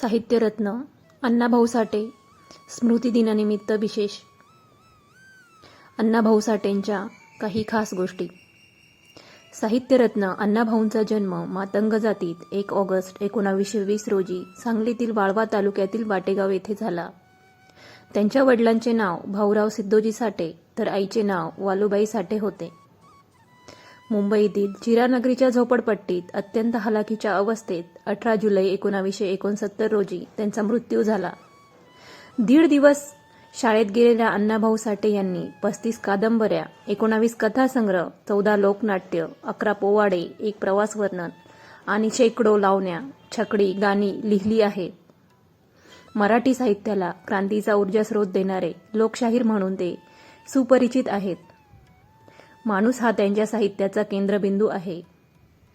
साहित्यरत्न अण्णाभाऊ साठे स्मृतिदिनानिमित्त विशेष. अण्णाभाऊ साठेंच्या काही खास गोष्टी. साहित्यरत्न अण्णाभाऊंचा जन्म मातंग जातीत एक ऑगस्ट एकोणावीसशे वीस रोजी सांगलीतील वाळवा तालुक्यातील वाटेगाव येथे झाला. त्यांच्या वडिलांचे नाव भाऊराव सिद्धोजी साठे तर आईचे नाव वालूबाई साठे होते. मुंबईतील चिरानगरीच्या झोपडपट्टीत अत्यंत हलाखीच्या अवस्थेत अठरा जुलै एकोणावीसशे एकोणसत्तर रोजी त्यांचा मृत्यू झाला. दीड दिवस शाळेत गेलेल्या अण्णाभाऊ साठे यांनी पस्तीस कादंबऱ्या एकोणावीस कथासंग्रह चौदा लोकनाट्य अकरा पोवाडे एक प्रवास वर्णन आणि शेकडो लावण्या छकडी गाणी लिहिली आहेत. मराठी साहित्याला क्रांतीचा ऊर्जास्रोत देणारे लोकशाहीर म्हणून ते सुपरिचित आहेत. माणूस हा त्यांच्या साहित्याचा केंद्रबिंदू आहे.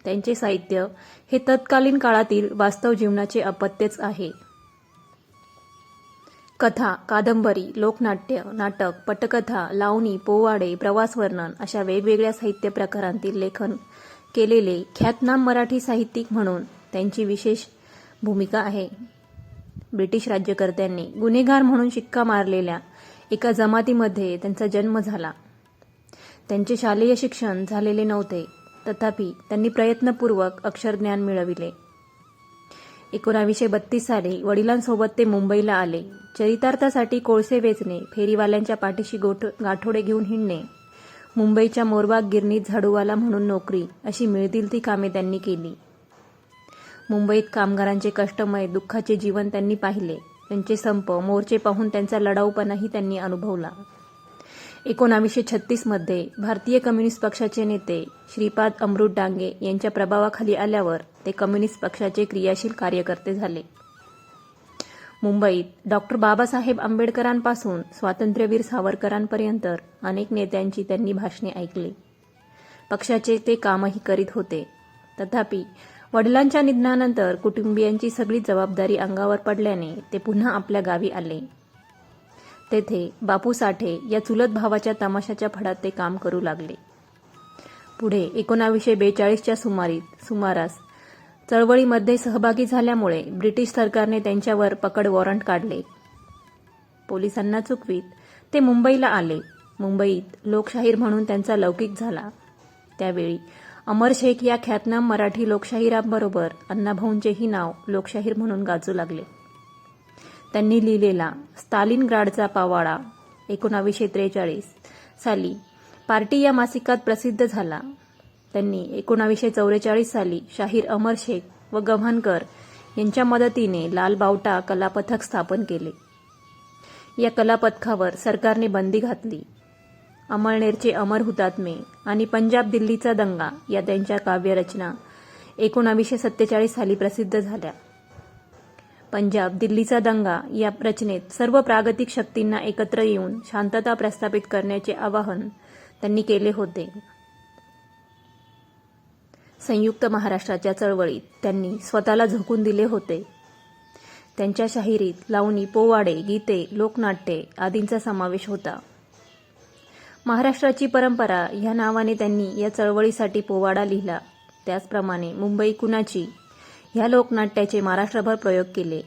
त्यांचे साहित्य हे तत्कालीन काळातील वास्तव जीवनाचे अपत्यच आहे. कथा कादंबरी लोकनाट्य नाटक पटकथा लावणी पोवाडे प्रवासवर्णन अशा वेगवेगळ्या साहित्य प्रकारांतील लेखन केलेले ख्यातनाम मराठी साहित्यिक म्हणून त्यांची विशेष भूमिका आहे. ब्रिटिश राज्यकर्त्यांनी गुन्हेगार म्हणून शिक्का मारलेल्या एका जमातीमध्ये त्यांचा जन्म झाला. त्यांचे शालेय शिक्षण झालेले नव्हते. तथापि त्यांनी प्रयत्नपूर्वक अक्षरज्ञान मिळविले. एकोणावीसशे बत्तीस साली वडिलांसोबत ते मुंबईला आले. चरितार्थासाठी कोळसे वेचणे फेरीवाल्यांच्या पाठीशी गोठ गाठोडे घेऊन हिंडणे मुंबईच्या मोरबाग गिरणीत झाडूवाला म्हणून नोकरी अशी मिळतील ती कामे त्यांनी केली. मुंबईत कामगारांचे कष्टमय दुःखाचे जीवन त्यांनी पाहिले. त्यांचे संप मोर्चे पाहून त्यांचा लढाऊपणाही त्यांनी अनुभवला. एकोणावीसशे छत्तीसमध्ये भारतीय कम्युनिस्ट पक्षाचे नेते श्रीपाद अमृत डांगे यांच्या प्रभावाखाली आल्यावर ते कम्युनिस्ट पक्षाचे क्रियाशील कार्यकर्ते झाले. मुंबईत डॉक्टर बाबासाहेब आंबेडकरांपासून स्वातंत्र्यवीर सावरकरांपर्यंत अनेक नेत्यांची त्यांनी भाषणे ऐकली. पक्षाचे ते कामही करीत होते. तथापि वडिलांच्या निधनानंतर कुटुंबियांची सगळी जबाबदारी अंगावर पडल्याने ते पुन्हा आपल्या गावी आले. तेथे बापू साठे या चुलत भावाच्या तमाशाच्या फडात ते काम करू लागले. पुढे एकोणावीसशे बेचाळीसच्या सुमारीत सुमारास चळवळीमध्ये सहभागी झाल्यामुळे ब्रिटिश सरकारने त्यांच्यावर पकड वॉरंट काढले. पोलिसांना चुकवीत ते मुंबईला आले. मुंबईत लोकशाहीर म्हणून त्यांचा लौकिक झाला. त्यावेळी अमर शेख या ख्यातनाम मराठी लोकशाहीरांबरोबर अण्णाभाऊंचेही नाव लोकशाहीर म्हणून गाजू लागले. त्यांनी लिहिलेला स्टालिनग्राडचा पावाडा एकोणावीसशे त्रेचाळीस. साली पार्टी या मासिकात प्रसिद्ध झाला. त्यांनी एकोणावीसशे चौवेचाळीस साली शाहीर अमर शेख व गव्हाणकर यांच्या मदतीने लाल बावटा कलापथक स्थापन केले. या कलापथकावर सरकारने बंदी घातली. अमळनेरचे अमर हुतात्मे आणि पंजाब दिल्लीचा दंगा या त्यांच्या काव्यरचना एकोणावीसशे सत्तेचाळीस साली प्रसिद्ध झाल्या. पंजाब दिल्लीचा दंगा या रचनेत सर्व प्रागतिक शक्तींना एकत्र येऊन शांतता प्रस्थापित करण्याचे आवाहन त्यांनी केले होते. संयुक्त महाराष्ट्राच्या चळवळीत त्यांनी स्वतःला झोकून दिले होते. त्यांच्या शाहिरीत लावणी पोवाडे गीते लोकनाट्ये आदींचा समावेश होता. महाराष्ट्राची परंपरा ह्या नावाने त्यांनी या चळवळीसाठी पोवाडा लिहिला. त्याचप्रमाणे मुंबई कुणाची ह्या लोकनाट्याचे महाराष्ट्रभर प्रयोग केले.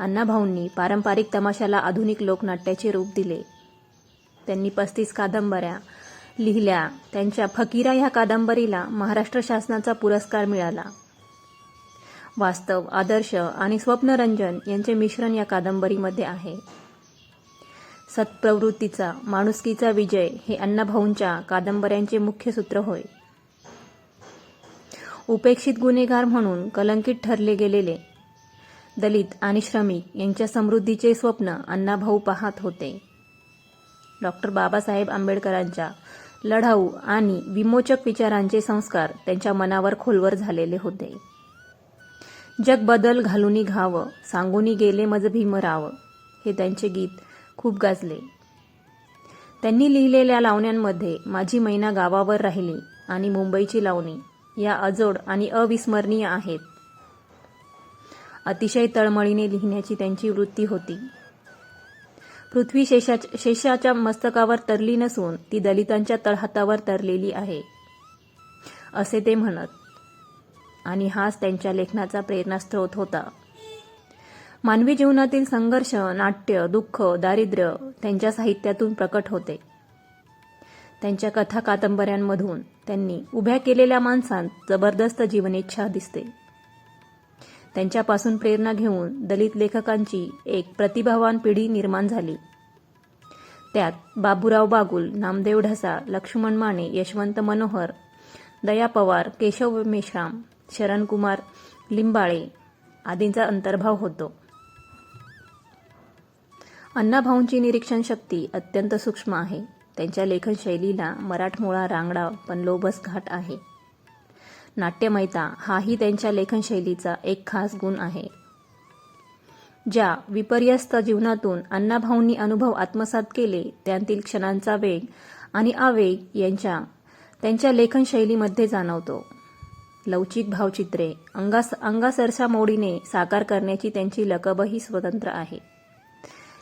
अण्णाभाऊंनी पारंपरिक तमाशाला आधुनिक लोकनाट्याचे रूप दिले. त्यांनी पस्तीस कादंबऱ्या लिहिल्या. त्यांच्या फकीरा ह्या कादंबरीला महाराष्ट्र शासनाचा पुरस्कार मिळाला. वास्तव आदर्श आणि स्वप्नरंजन यांचे मिश्रण या कादंबरीमध्ये आहे. सत्प्रवृत्तीचा माणुसकीचा विजय हे अण्णाभाऊंच्या कादंबऱ्यांचे मुख्य सूत्र होय. उपेक्षित गुन्हेगार म्हणून कलंकित ठरले गेलेले दलित आणि श्रमिक यांच्या समृद्धीचे स्वप्न अण्णाभाऊ पाहत होते. डॉक्टर बाबासाहेब आंबेडकरांच्या लढाऊ आणि विमोचक विचारांचे संस्कार त्यांच्या मनावर खोलवर झालेले होते. जग बदल घालूनी घावं सांगूनी गेले मज भीमराव हे त्यांचे गीत खूप गाजले. त्यांनी लिहिलेल्या लावण्यांमध्ये माझी मैना गावावर राहिली आणि मुंबईची लावणी या अजोड आणि अविस्मरणीय आहेत. अतिशय तळमळीने लिहिण्याची त्यांची वृत्ती होती. पृथ्वी शेषा शेषाच्या मस्तकावर तरली नसून ती दलितांच्या तळहातावर तरलेली आहे. असे ते म्हणत आणि हाच त्यांच्या लेखनाचा प्रेरणास्त्रोत होता. मानवी जीवनातील संघर्ष नाट्य दुःख दारिद्र्य त्यांच्या साहित्यातून प्रकट होते. त्यांच्या कथा कादंबऱ्यांमधून त्यांनी उभ्या केलेल्या माणसांत जबरदस्त जीवनेच्छा दिसते. त्यांच्यापासून प्रेरणा घेऊन दलित लेखकांची एक प्रतिभावान पिढी निर्माण झाली. त्यात बाबूराव बागुल नामदेव ढसा लक्ष्मण माने यशवंत मनोहर दया पवार केशव मेश्राम शरणकुमार लिंबाळे आदींचा अंतर्भाव होतो. अण्णाभाऊंची निरीक्षण शक्ती अत्यंत सूक्ष्म आहे. त्यांच्या लेखनशैलीला मराठमोळा रांगडा पण लोभस घाट आहे. नाट्यमयता हाही त्यांच्या लेखनशैलीचा एक खास गुण आहे. ज्या विपर्यस्त जीवनातून अण्णाभाऊंनी अनुभव आत्मसात केले त्यांतील क्षणांचा वेग आणि आवेग यांच्या त्यांच्या लेखनशैलीमध्ये जाणवतो. लवचिक भावचित्रे अंगास अंगासरसा मोडीने साकार करण्याची त्यांची लकबही स्वतंत्र आहे.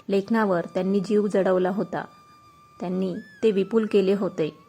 लेखनावर त्यांनी जीव जडवला होता. त्यांनी ते विपुल केले होते.